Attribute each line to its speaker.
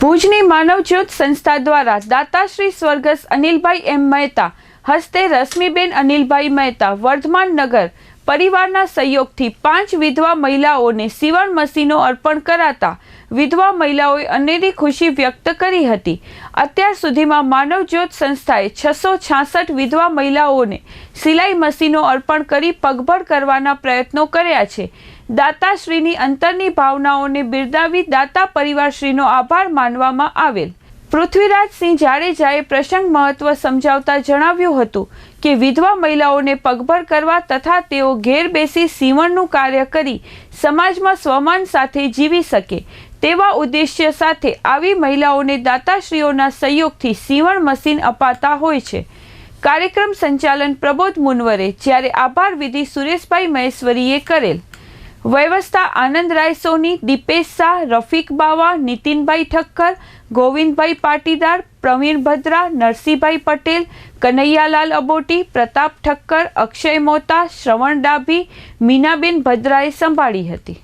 Speaker 1: ભુજની માનવજ્યોત સંસ્થા દ્વારા દાતાશ્રી સ્વર્ગસ્થ અનિલભાઈ એમ મહેતા, હસ્તે રશ્મિબેન અનિલભાઈ મહેતા, વર્ધમાન નગર પરિવારના સહયોગથી પાંચ વિધવા મહિલાઓને સીવણ મશીનો અર્પણ કરાતા વિધવા મહિલાઓએ અનેરી ખુશી વ્યક્ત કરી હતી. અત્યાર સુધીમાં માનવજ્યોત સંસ્થાએ છસો છાસઠ વિધવા મહિલાઓને સિલાઈ મશીનો અર્પણ કરી પગભર કરવાના પ્રયત્નો કર્યા છે. દાતાશ્રીની અંતરની ભાવનાઓને બિરદાવી દાતા પરિવારશ્રીનો આભાર માનવામાં આવેલ. પૃથ્વીરાજસિંહ જાડેજાએ પ્રસંગ મહત્વ સમજાવતા જણાવ્યું હતું કે વિધવા મહિલાઓને પગભર કરવા તથા તેઓ ઘેર બેસી સીવણનું કાર્ય કરી સમાજમાં સ્વમાન સાથે જીવી શકે તેવા ઉદ્દેશ્ય સાથે આવી મહિલાઓને દાતાશ્રીઓના સહયોગથી સીવણ મશીન અપાતા હોય છે. કાર્યક્રમ સંચાલન પ્રબોધ મુનવરે જ્યારે આભાર વિધિ સુરેશભાઈ મહેશ્વરીએ કરેલ. વ્યવસ્થા આનંદ રાય સોની, દીપેશ શાહ, રફીક બાવા, નીતિનભાઈ ઠક્કર, ગોવિંદભાઈ પાટીદાર, પ્રવીણ ભદ્રા, નરસિંહભાઈ પટેલ, કનૈયાલાલ અબોટી, પ્રતાપ ઠક્કર, અક્ષય મોતા, શ્રવણ ડાભી, મીનાબેન ભદ્રાએ સંભાળી હતી.